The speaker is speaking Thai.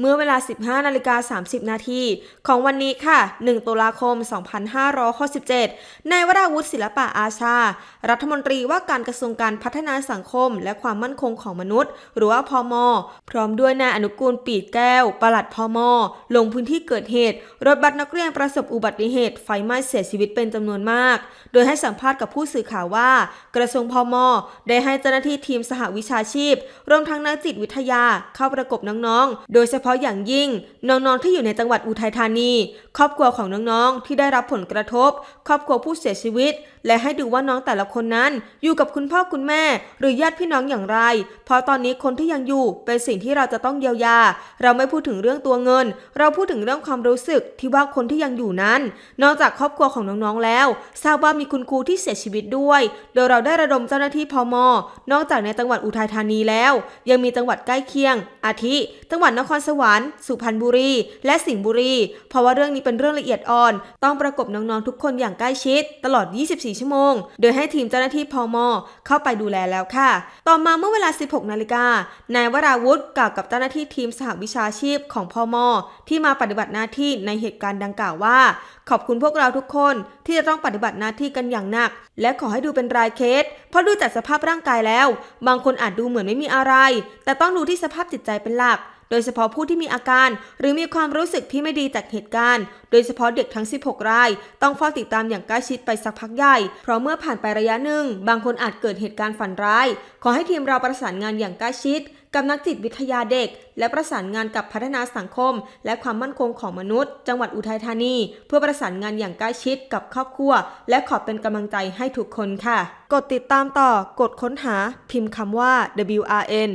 เมื่อเวลา 15นาฬิกา30 นาทีของวันนี้ค่ะ 1 ตุลาคม 2567 นายวราวุฒิศิลปะอาชา รัฐมนตรีว่าการกระทรวงการพัฒนาสังคม และความมั่นคงของมนุษย์ หรือว่าพมพร้อมด้วยนายอนุกูลปีดแก้ว ปลัดพมลงพื้นที่เกิดเหตุ รถบัสนักเรียนประสบอุบัติเหตุ ไฟไหม้เสียชีวิตเป็นจำนวนมาก โดยให้สัมภาษณ์กับผู้สื่อข่าวว่า กระทรวงพมได้ให้เจ้าหน้าที่ทีมสหวิชาชีพ รวมทั้งนักจิตวิทยาเข้าประกบน้องๆ โดยเฉพาะาะอย่างยิ่งน้องๆที่อยู่ในจังหวัดอุทัยธานี ครอบครัวของน้องๆที่ได้รับผลกระทบ ครอบครัวผู้เสียชีวิต และให้ดูว่าน้องแต่ละคนนั้น อยู่กับคุณพ่อคุณแม่ หรือญาติพี่น้องอย่างไร เพราะตอนนี้คนที่ยังอยู่เป็นสิ่งที่เราจะต้องเยียวยา เราไม่พูดถึงเรื่องตัวเงิน เราพูดถึงเรื่องความรู้สึกที่ว่าคนที่ยังอยู่นั้น นอกจากครอบครัวของน้องๆแล้ว ทราบว่ามีคุณครูที่เสียชีวิตด้วย โดยเราได้ระดมเจ้าหน้าที่พมนอกจากในจังหวัดอุทัยธานีแล้ว ยังมีจังหวัดใกล้เคียง อาทิ จังหวัดนครสวรรค์สุพรรณบุรี และสิงห์บุรี เพราะว่าเรื่องนี้เป็นเรื่องละเอียดอ่อน ต้องประกบน้องๆทุกคนอย่างใกล้ชิด ตลอด 24 ชั่วโมง โดยให้ทีมเจ้าหน้าที่พมเข้าไปดูแลแล้วค่ะ ต่อมาเมื่อเวลา 16 นาฬิกา นายวราวุธกล่าวกับเจ้าหน้าที่ทีมสหวิชาชีพของพมที่มาปฏิบัติหน้าที่ในเหตุการณ์ดังกล่าวว่า ขอบคุณพวกเราทุกคนที่จะต้องปฏิบัติหน้าที่กันอย่างหนัก และขอให้ดูเป็นรายเคส เพราะดูจากสภาพร่างกายแล้ว บางคนอาจดูเหมือนไม่มีอะไร แต่ต้องดูที่สภาพจิตใจเป็นหลัก โดยเฉพาะผู้ที่มีอาการ หรือมีความรู้สึกที่ไม่ดีจากเหตุการณ์ โดยเฉพาะเด็กทั้ง 16 ราย ต้องเฝ้าติดตามอย่างใกล้ชิดไปสักพักใหญ่ เพราะเมื่อผ่านไประยะหนึ่ง บางคนอาจเกิดเหตุการณ์ฝันร้าย ขอให้ทีมเราประสานงานอย่างใกล้ชิด กับนักจิตวิทยาเด็ก และประสานงานกับพัฒนาสังคม และความมั่นคงของมนุษย์ จังหวัดอุทัยธานี เพื่อประสานงานอย่างใกล้ชิดกับครอบครัว และขอเป็นกำลังใจให้ทุกคนค่ะ กดติดตามต่อกดค้นหา พิมพ์คำว่า WRN